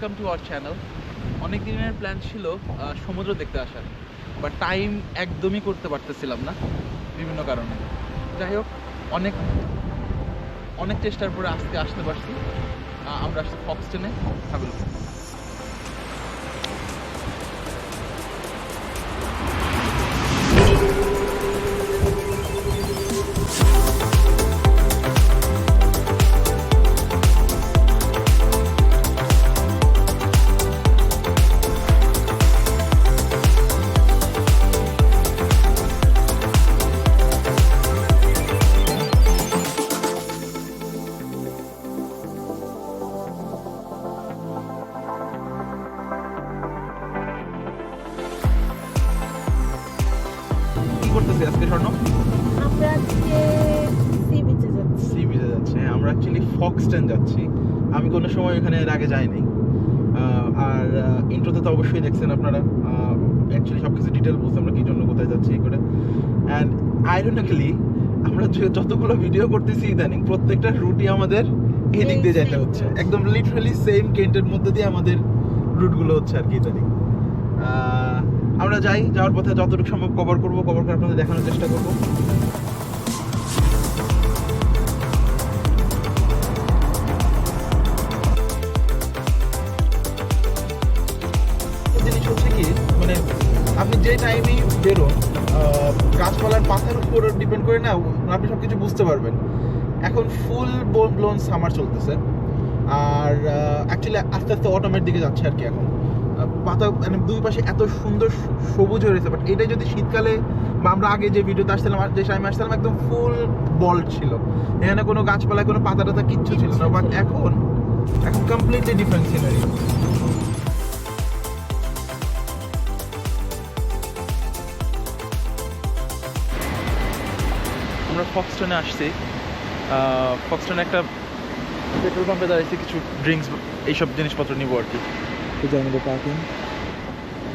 Welcome to our channel অনেক দিনের plan ছিল সমুদ্র দেখতে আসার বাট টাইম একদমই করতে পারতেছিলাম না বিভিন্ন কারণে। যাই হোক, অনেক অনেক চেষ্টার পরে আজকে আসতে পারছি। আমরা আসছি ফক্সটেনে হাবিল করতেছি আজকে স্বর্ণ? আমরা আজকে সি বিচে যাচ্ছি। সি বিচে যাচ্ছে আমরা অ্যাকচুয়ালি ফক্সটেন যাচ্ছি। আমি কোনো সময় এখানে এর আগে যাইনি। আর ইন্ট্রোতে তো অবশ্যই দেখছেন আপনারা। অ্যাকচুয়ালি সব কিছু ডিটেল বলছি আমরা কি জন্য কোথায় যাচ্ছি এই করে। অ্যান্ড আইরনিক্যালি আমরা যে- যতগুলো ভিডিও করতেছি ইদানিং প্রত্যেকটা রুটই আমাদের এদিক দিয়ে যেতে হচ্ছে। একদম লিটারালি সেম কেন্টের মধ্যে দিয়ে আমাদের রুটগুলো হচ্ছে আর কি ইদানিং। আমরা যাই, যাওয়ার পথে যতটুকু সম্ভব কভার করব কভার করে আপনাদের দেখানোর চেষ্টা করব। মানে আপনি টাইমেই গাছপালার উপর ডিপেন্ড করে আপনি সব কিছু বুঝতে পারবেন। এখন ফুল চলতেছে। আর অ্যাকচুয়ালি আস্তে আস্তে অটোমের দিকে যাচ্ছে আর কি এখন। পাতা মানে দুই পাশে এত সুন্দর সবুজ হয়ে রয়েছে বাট এটাই যদি শীতকালে বা আমরা আগে যে ভিডিওতে আসছিলাম যে টাইমে আসছিলাম একদম ফুল বল্ড ছিল। এখানে কোনো গাছপালায় কোনো পাতা টাতা কিচ্ছু ছিল না বাট এখন এখন কমপ্লিটলি ডিফারেন্ট সিনারি আমরা ফক্সটনে আসছি। ফক্সটনে একটা পেট্রোল পাম্পে দাঁড়িয়েছি কিছু ড্রিঙ্কস এইসব জিনিসপত্র নিবো আর কি। আমাদের পার্কিং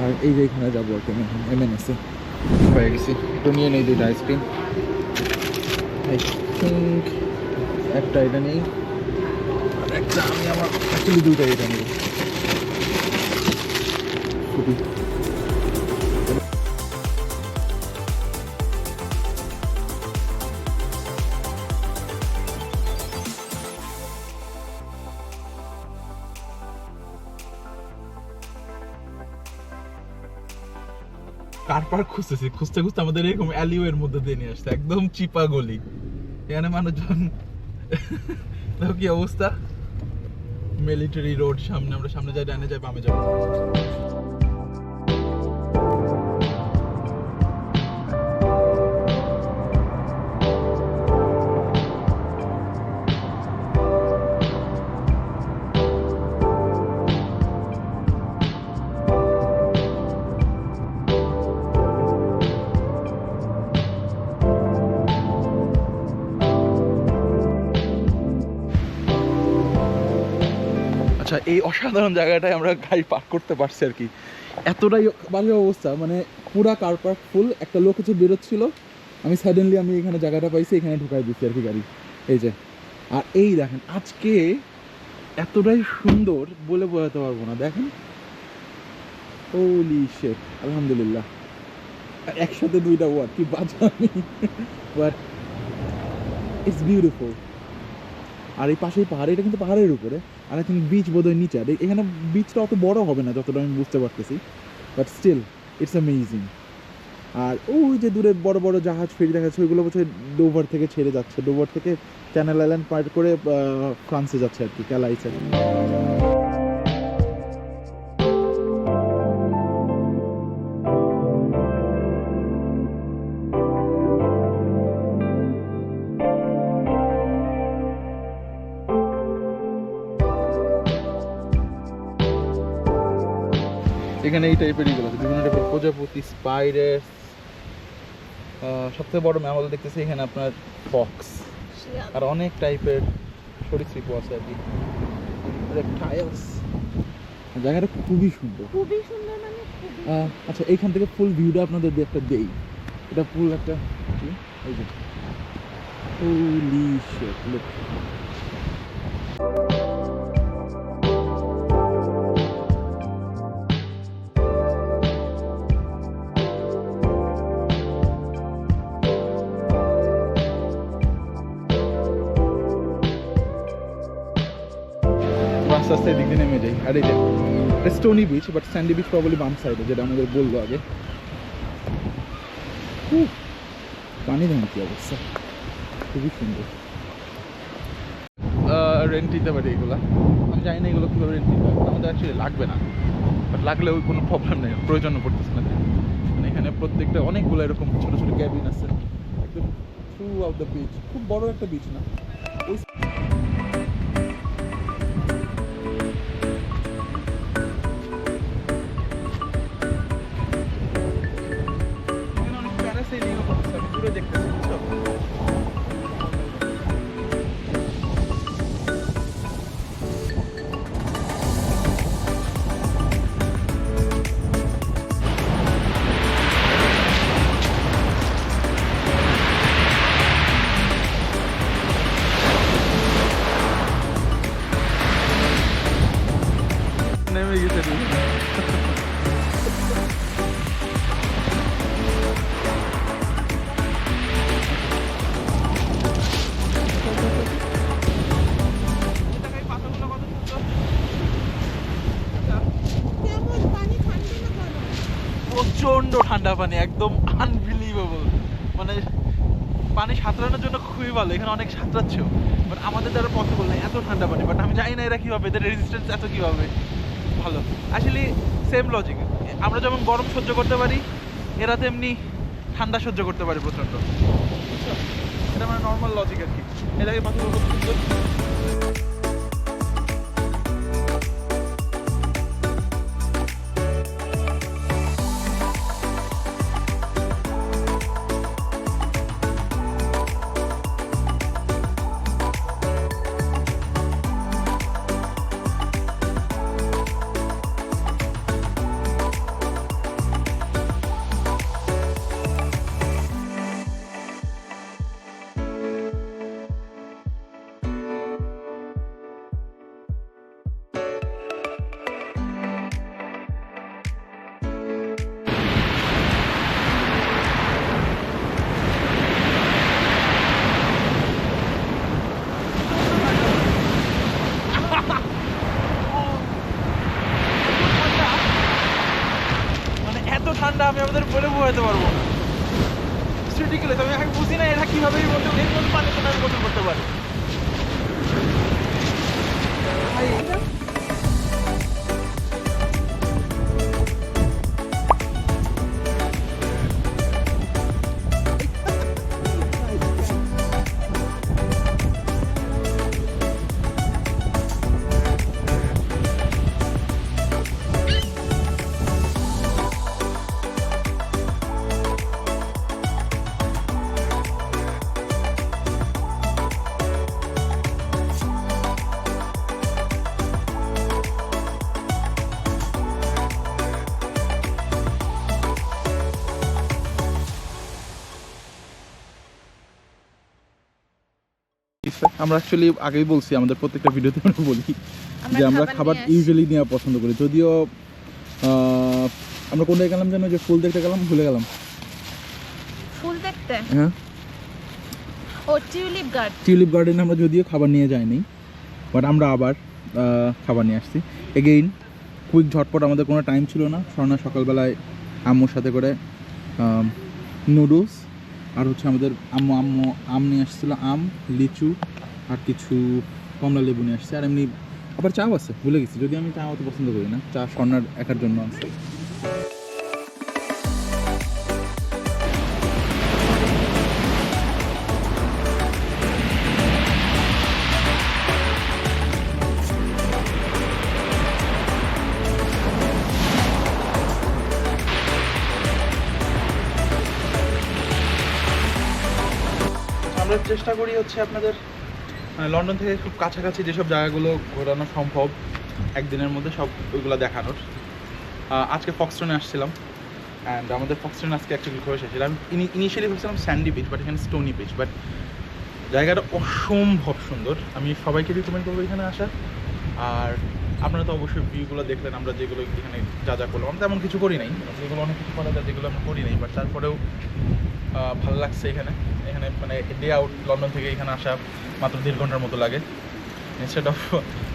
আর এই যে এখানে যাব আর কি এমএনএসে হয়ে গেছি। একটু নিয়ে নেই দুইটা আইসক্রিম আই থিঙ্ক একটা এটা নেই। আর একটা আমি আমার অ্যাকচুয়ালি দুইটা এটা নেই খুবই পার্ক খুঁজতেছি, খুঁজতে খুঁজতে আমাদের এরকম অ্যালিও এর মধ্যে দিয়ে নিয়ে আসছে, একদম চিপা গলি। এখানে মানুষজন কি অবস্থা। মিলিটারি রোড সামনে আমরা সামনে যাই, ডানে যাই, বামে যাব এই অসাধারণ জায়গাটায় আমরা গাড়ি পার্ক করতে পারছি আর কি। এতটাই বাজে অবস্থা মানে পুরা কার পার্ক ফুল একটা লোক হচ্ছে বেরোচ্ছিল, আমি সাডেনলি আমি এখানে জায়গাটা পাইছি, এখানে ঢুকাই দিচ্ছি আর কি গাড়ি। এই যে, আর এই দেখেন, আজকে এতটাই সুন্দর বলে বোঝাতে পারব না। দেখেন ওলি শেট আলহামদুলিল্লাহ। একসাথে দুইটা ওয়ার্ড কি বাজা। বাট ইটস বিউটিফুল আর এই পাশেই পাহাড়, এটা কিন্তু পাহাড়ের উপরে। আর আই থিঙ্ক বিচ বোধহয় নিচে, আর এখানে বিচটা অত বড় হবে না, যতটা আমি বুঝতে পারতেছি। বাট স্টিল ইটস অ্যামেজিং আর ওই যে দূরে বড় বড় জাহাজ ফেরি দেখা যাচ্ছে, ওইগুলো বলছে ডোভার থেকে ছেড়ে যাচ্ছে। ডোভার থেকে চ্যানেল আইল্যান্ড পার করে ফ্রান্সে যাচ্ছে আর কি ক্যালাইসে এখানে এই টাইপের ইগুলো আছে। বিভিন্ন টাইপের প্রজাপতি স্পাইডার সবথেকে বড় ম্যামল দেখতেছি এখানে আপনার ফক্স আর অনেক টাইপের সরীসৃপ আছে আর কি। রেপটাইলস জায়গাটা খুবই সুন্দর। খুবই সুন্দর মানে আচ্ছা এইখান থেকে ফুল ভিউটা আপনাদের দিয়ে একটা দেই। এটা ফুল একটা এই যে। হোলি শিট লুক আস্তে এদিক দিয়ে নেমে যাই। আর এই যে stony beach but sandy beach probably বাম সাইডে যেটা আমাদের বলল আগে। পানি দেখেন কি অবস্থা। খুবই সুন্দর। রেন্ট নিতে পারি এগুলা? আমি জানি না এগুলো কীভাবে রেন্ট নিতে হবে আমাদের অ্যাকচুয়ালি লাগবে না। বাট লাগলে লাগলেও কোনো প্রবলেম নেই। প্রয়োজনও পড়তেছে না। মানে এখানে প্রত্যেকটা অনেকগুলো এরকম ছোটো ছোটো ক্যাবিন আছে। একদম থ্রু আউট দ্য বিচ খুব বড় একটা বিচ না। ওই নেমে গেছে না প্রচণ্ড ঠান্ডা পানি, একদম আনবিলিভেবল মানে পানি সাঁতরানোর জন্য খুবই ভালো, এখানে অনেক সাঁতরাচ্ছেও। বাট আমাদের দ্বারা পসিবল নেই এত ঠান্ডা পানি। বাট আমি জানি না এরা কীভাবে, এদের রেজিস্ট্যান্স এত কীভাবে। ভালো। আসলে সেম লজিক আমরা যেমন গরম সহ্য করতে পারি, এরা তেমনি ঠান্ডা সহ্য করতে পারি প্রচণ্ড। এটা মানে নর্মাল লজিক আর কি। এটাকে পাথর আমরা অ্যাকচুয়ালি আগেই বলছি আমাদের প্রত্যেকটা ভিডিওতে আমরা বলি যে আমরা খাবার ইউজুয়ালি নেওয়া পছন্দ করি। যদিও আমরা কোন গেলাম যেন যে ফুল দেখতে গেলাম ভুলে গেলাম। ফুল দেখতে? হ্যাঁ। ও টিউলিপ গার্ড। টিউলিপ গার্ডেনে আমরা যদিও খাবার নিয়ে যাইনি বাট আমরা আবার খাবার নিয়ে আসছি। এগেইন কুইক ঝটপট আমাদের কোনো টাইম ছিল না। স্বর্ণা সকালবেলায় আম্মুর সাথে করে নুডলস আর হচ্ছে আমাদের আম্মু আম্মু, আম নিয়ে আসছিল, আম, লিচু আর কিছু কমলা লেবু নিয়ে আসছে। আর এমনি আবার চাও আছে, ভুলে গেছি। যদি আমি চা অত পছন্দ করি না, চা স্বর্ণার একার জন্য আছে। আমরা চেষ্টা করি হচ্ছে আপনাদের লন্ডন থেকে খুব কাছাকাছি যেসব জায়গাগুলো ঘোরানো সম্ভব, একদিনের মধ্যে সব ওইগুলো দেখানোর। আজকে ফক্সটনে আসছিলাম অ্যান্ড আমাদের ফক্সটন আজকে একটা ঘুরে এসেছিলাম ইনিশিয়ালি ভেবেছিলাম স্যান্ডি বিচ বাট এখানে স্টোনি বিচ বাট জায়গাটা অসম্ভব সুন্দর। আমি সবাইকে রিকমেন্ড করব এখানে আসার। আর আপনারা তো অবশ্যই ভিউগুলো দেখলেন, আমরা যেগুলো এখানে যা যা করলাম, আমরা তেমন কিছু করি নাই। যেগুলো অনেক কিছু করা যায়, যেগুলো আমরা করি নাই বাট তারপরেও ভালো লাগছে এখানে। এখানে মানে ডে আউট লন্ডন থেকে এখানে আসা মাত্র দেড় ঘণ্টার মতো লাগে। ইনস্টেড অফ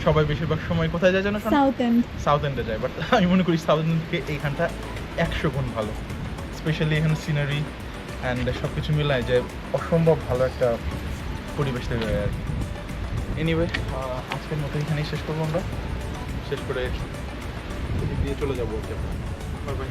সবাই বেশিরভাগ সময় কোথায় যায় জানো সাউথ এন্ড সাউথ এন্ডে যায় বাট আমি মনে করি সাউথ এন্ড থেকে এইখানটা একশো গুণ ভালো। স্পেশালি এখানে সিনারি অ্যান্ড সব কিছু মিলায় যে অসম্ভব ভালো একটা পরিবেশ তৈরি হয় আর কি। এনিওয়ে আজকের মতো এখানেই শেষ করব আমরা। শেষ করে দিয়ে চলে যাব। Okay bye bye